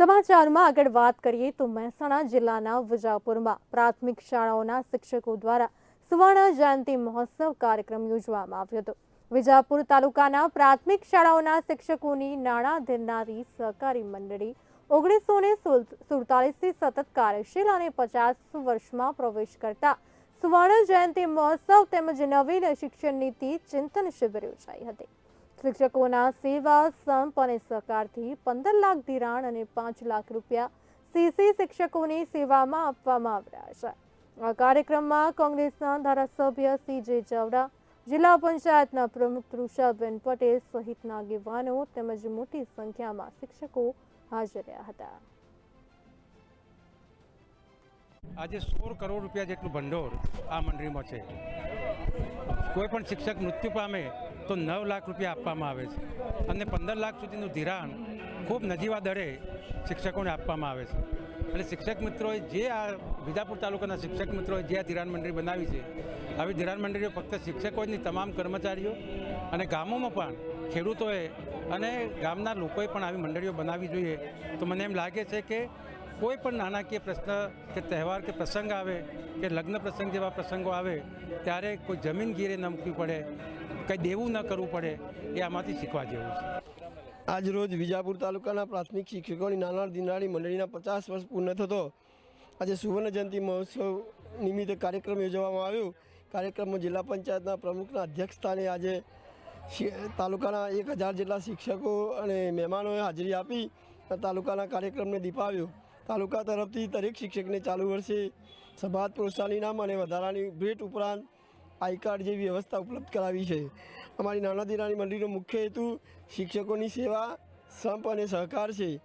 સમાચારમાં આગળ વાત કરીએ તો મહેસાણા જિલ્લાના વિજાપુરમાં પ્રાથમિક શાળાઓના શિક્ષકો દ્વારા સુવર્ણ જયંતિ મહોત્સવ કાર્યક્રમ યોજવામાં આવ્યો હતો. વિજાપુર તાલુકાના પ્રાથમિક શાળાઓના શિક્ષકોની નાણાં ધીરનારી સહકારી મંડળી ઓગણીસો ને સુડતાલીસથી સતત કાર્યશીલ અને પચાસ વર્ષમાં પ્રવેશ કરતા સુવર્ણ જયંતિ મહોત્સવ તેમજ નવીન શિક્ષણ નીતિ ચિંતન શિબિર યોજાઈ હતી. શિક્ષકોના સેવા સંપ અને સહકારથી પંદર લાખ ધિરાણ અને પાંચ લાખ રૂપિયા સીસી શિક્ષકોની સેવામાં આપવામાં આવ્યા છે. આ કાર્યક્રમમાં કોંગ્રેસના ધારાસભ્ય સી જે ચાવડા જિલ્લા પંચાયતના પ્રમુખ તૃષાબેન પટેલ સહિતના આગેવાનો તેમજ મોટી સંખ્યામાં શિક્ષકો હાજર રહ્યા હતા. આજે સોળ કરોડ રૂપિયા જેટલું ભંડોળ આ મંડળીમાં છે. કોઈ પણ શિક્ષક મૃત્યુ પામે તો નવ લાખ રૂપિયા આપવામાં આવે છે. અને પંદર લાખ સુધીનું ધિરાણ ખૂબ નજીવા દરે શિક્ષકોને આપવામાં આવે છે. એટલે શિક્ષક મિત્રોએ જે આ વિજાપુર તાલુકાના શિક્ષક મિત્રોએ જે આ ધિરાણ મંડળી બનાવી છે, આવી ધિરાણ મંડળીઓ ફક્ત શિક્ષકો જ તમામ કર્મચારીઓ અને ગામોમાં પણ ખેડૂતોએ અને ગામના લોકોએ પણ આવી મંડળીઓ બનાવવી જોઈએ. તો મને એમ લાગે છે કે કોઈ પણ નાણાકીય પ્રશ્ન કે તહેવાર કે પ્રસંગ આવે, કે લગ્ન પ્રસંગ જેવા પ્રસંગો આવે, ત્યારે કોઈ જમીન ગીરે ન મૂકવી પડે કંઈ દેવું ન કરવું પડે એ આમાંથી શીખવા જેવું છે. આજ રોજ વિજાપુર તાલુકાના પ્રાથમિક શિક્ષકોની નાના દિનાળી મંડળીના પચાસ વર્ષ પૂર્ણ થતો આજે સુવર્ણ જયંતિ મહોત્સવ નિમિત્તે કાર્યક્રમ યોજવામાં આવ્યો. કાર્યક્રમમાં જિલ્લા પંચાયતના પ્રમુખના અધ્યક્ષસ્થાને આજે તાલુકાના એક હજાર જેટલા શિક્ષકો અને મહેમાનોએ હાજરી આપી તાલુકાના કાર્યક્રમને દીપાવ્યો. તાલુકા તરફથી દરેક શિક્ષકને ચાલુ વર્ષે સભાત પ્રોત્સાહન ઇનામ અને વધારાની ભેટ ઉપરાંત આઈ કાર્ડ જેવી વ્યવસ્થા ઉપલબ્ધ કરાવી છે. અમારી નાના દિનાની મંડળીનો મુખ્ય હેતુ શિક્ષકોની સેવા, સંપ અને સહકાર છે.